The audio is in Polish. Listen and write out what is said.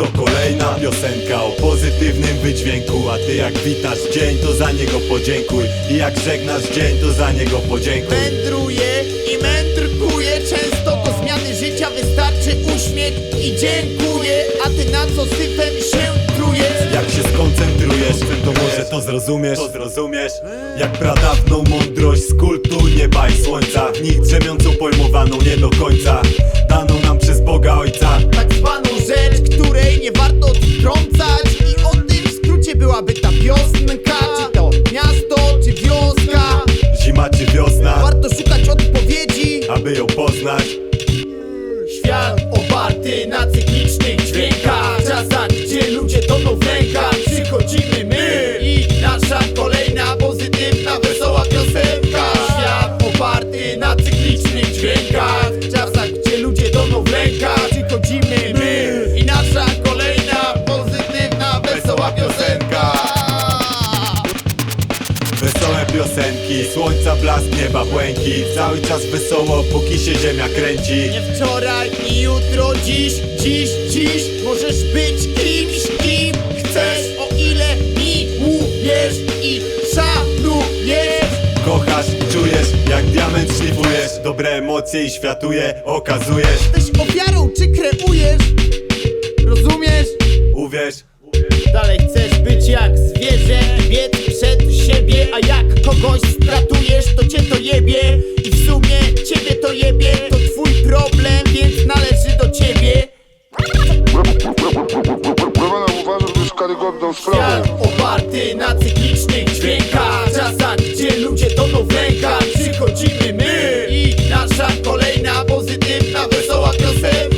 To kolejna piosenka o pozytywnym wydźwięku A ty jak witasz dzień, to za niego podziękuj. I jak żegnasz dzień, to za niego podziękuj. Mędruję i mędrkuję Często do zmiany życia wystarczy uśmiech i dziękuję A ty na co syfem się trujesz? Jak się skoncentrujesz, to może to zrozumiesz To zrozumiesz. Jak pradawną mądrość z kultu nieba i słońca W nich drzemiącą pojmowaną nie do końca Świat oparty na cyklicznych dźwiękach piosenki, słońca blask, nieba błękit Cały czas wesoło, póki się ziemia kręci. Nie wczoraj i jutro, dziś, dziś, dziś. Możesz być kimś, kim chcesz. O ile miłujesz i szanujesz. Kochasz, czujesz, jak diament szlifujesz Dobre emocje i światuje, okazujesz. Jesteś ofiarą czy kreujesz? to jebie To twój problem, więc należy do ciebie. Problema uważam, że jest karygodną sprawą Świat oparty na cyklicznych dźwiękach. Czasach, gdzie ludzie toną w rękach. Przychodzimy my i nasza kolejna pozytywna, wesoła piosenka.